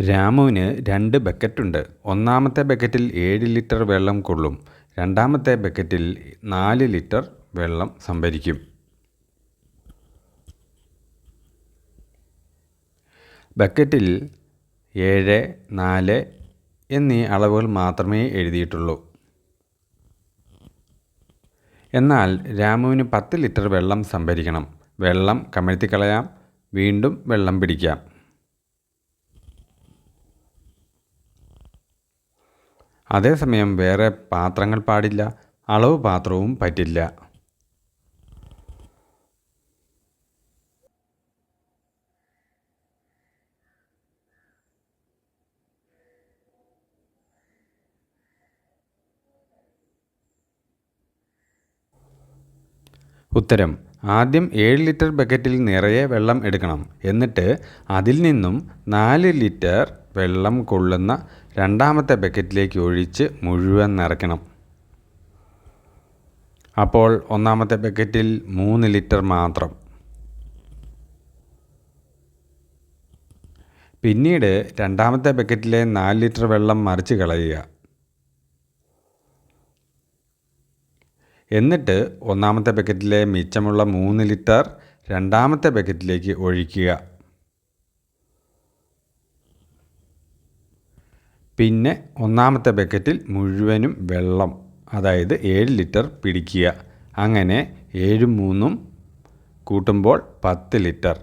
രാമുവിന് രണ്ട് ബക്കറ്റുണ്ട്. ഒന്നാമത്തെ ബക്കറ്റിൽ ഏഴ് ലിറ്റർ വെള്ളം കൊള്ളും. രണ്ടാമത്തെ ബക്കറ്റിൽ നാല് ലിറ്റർ വെള്ളം സംഭരിക്കും. ബക്കറ്റിൽ ഏഴ് നാല് എന്നീ അളവുകൾ മാത്രമേ എഴുതിയിട്ടുള്ളൂ. എന്നാൽ രാമുവിന് പത്ത് ലിറ്റർ വെള്ളം സംഭരിക്കണം. വെള്ളം കമഴ്ത്തിക്കളയാം. വീണ്ടും വെള്ളം പിടിക്കാം. അതേസമയം വേറെ പാത്രങ്ങൾ പാടില്ല അളവ് പാത്രവും പറ്റില്ല. ഉത്തരം ആദ്യം ഏഴ് ലിറ്റർ ബക്കറ്റിൽ നിറയെ വെള്ളം എടുക്കണം. എന്നിട്ട് അതിൽ നിന്നും നാല് ലിറ്റർ വെള്ളം കൊള്ളുന്ന രണ്ടാമത്തെ ബക്കറ്റിലേക്ക് ഒഴിച്ച് മുഴുവൻ നിറയ്ക്കണം. അപ്പോൾ ഒന്നാമത്തെ ബക്കറ്റിൽ മൂന്ന് ലിറ്റർ മാത്രം. പിന്നീട് രണ്ടാമത്തെ ബക്കറ്റിലെ നാല് ലിറ്റർ വെള്ളം മറിച്ച് കളയുക. എന്നിട്ട് ഒന്നാമത്തെ ബക്കറ്റിലെ മിച്ചമുള്ള മൂന്ന് ലിറ്റർ രണ്ടാമത്തെ ബക്കറ്റിലേക്ക് ഒഴിക്കുക. പിന്നെ ഒന്നാമത്തെ ബക്കറ്റിൽ മുഴുവനും വെള്ളം അതായത് ഏഴ് ലിറ്റർ പിടിക്കുക. അങ്ങനെ ഏഴും മൂന്നും കൂട്ടുമ്പോൾ പത്ത് ലിറ്റർ.